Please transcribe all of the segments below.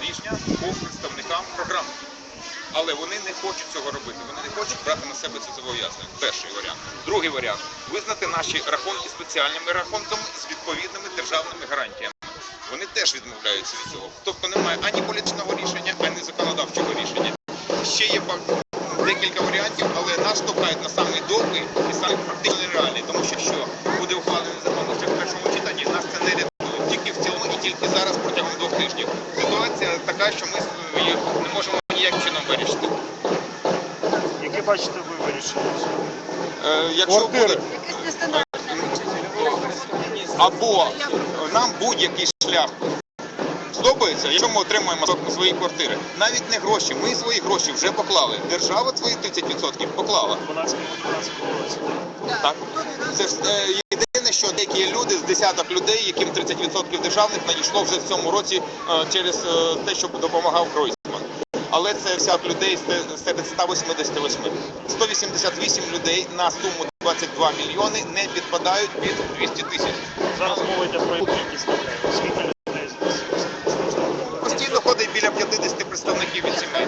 рішення по представникам програми. Але вони не хочуть цього робити. Вони не хочуть брати на себе це зобов'язання. Перший варіант. Другий варіант визнати наші рахунки спеціальними рахунками з відповідними державними гарантіями. Вони теж відмовляються від цього. Тобто немає ані політичного рішення, ані законодавчого рішення. Ще є декілька варіантів, але нас штовхають на самий довгий і самий практично нереальний, тому що якщо буде ухвалений закон вже в першому читанні, нас це не рятує тільки в цілому і тільки зараз протягом двох тижнів. Ситуація така, що ми її не можемо ніяким чином вирішити. Яке бачите ви вирішення? Е, якщо буде Якесь нестандартне або нам будь-який шлях подобається, якщо ми отримаємо свої квартири, навіть не гроші, ми свої гроші вже поклали. Держава свої 30% поклала. 12 12 році. Так. Це ж е, що деякі люди з десяток людей, яким 30% державних надійшло вже в цьому році е, через е, те, що допомагав Гройсман. Але це всяк людей серед 188. 188 людей на суму 22 мільйони не підпадають під 200 тисяч. Зараз йде про кількість біля 50 представників від сімей.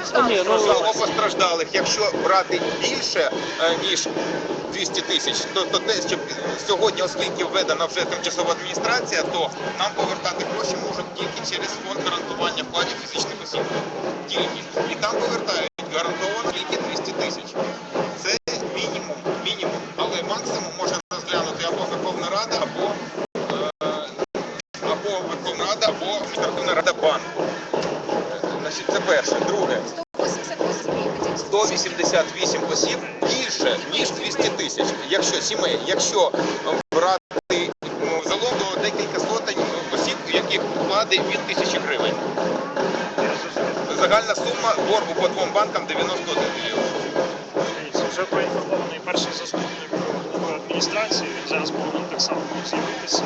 Постраждало? ну, постраждалих, якщо брати більше е, ніж 200 тисяч, то, то те, що сьогодні, оскільки введена вже тимчасова адміністрація, то нам повертати гроші можуть тільки через фонд гарантування вкладів фізичних осіб. Тільки. І там повертають гарантовано тільки 200 тисяч. Це мінімум, мінімум. Але максимум може розглянути або Верховна Рада, або, е, або Верховна Рада, або Адміністративна Рада банку. Значить, це перше. Друге. 188 осіб більше ніж 200 тисяч. Якщо сімей, якщо е, брати ну, залог до декілька сотень осіб, у яких вклади від тисячі гривень. Загальна сума боргу по двом банкам 91 мільйон. Вже проінформований перший заступник адміністрації, він зараз повинен так само з'явитися.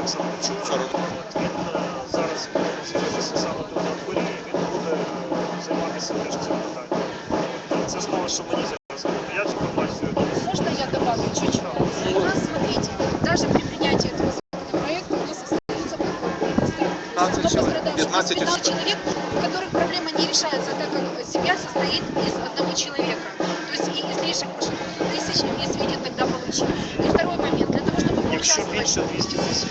так само вчора. Вчора. От Він е, зараз повинен з'явитися саме тут на дворі, і він буде е, займатися теж цим питанням. От, Це знову, що мені зараз говорити. Я цю інформацію Можно я добавлю чуть-чуть? У нас, смотрите, даже при принятии этого законопроекта у нас остается какой 15 15 человек, у которых проблема не решается, так как семья состоит из одного человека. То есть и излишек может тысяч не свидит тогда получить. И второй момент, для того, чтобы Якщо поучаствовать, більше 200 тисяч.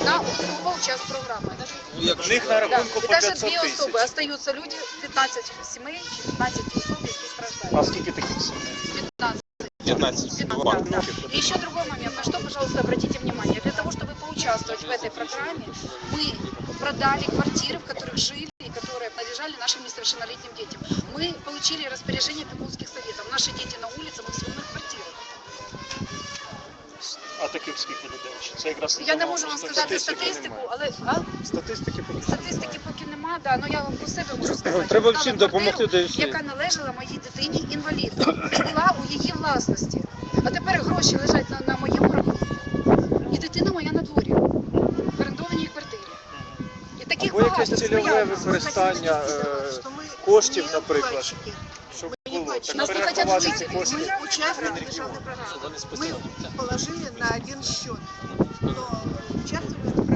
да, одна особа участвует в программе. Даже В них на Да. рахунку И по даже 500 две особы, тисяч. остаются люди, 15 семей, 15 особ, если А страждают. скільки таких сімей? 15. 15 Да, банків. да. И еще другой момент, на что, пожалуйста, обратите внимание. Для того, чтобы поучаствовать в этой программе, мы продали квартиры, в которых жили и которые принадлежали нашим несовершеннолетним детям. Мы получили распоряжение Пекунских советов. Наши дети на улице, мы в съемных квартирах. А таких скільки людей? Чи Це якраз Я не можу вам сказати статистику, але а, Статистики поки статистики поки нема, да, але я вам про себе можу сказати. Треба всім квартиру, допомогти, де всі. яка належала моїй дитині інвалід. Була у її власності. А тепер гроші лежать на, на моєму рахунку. І дитина моя на дворі. В орендованій квартирі. І таких Або багато. якесь цільове використання е, коштів, наприклад, нас не хотят выйти. Мы участвуем в державной программе. Мы положили на один счет, но участвовали в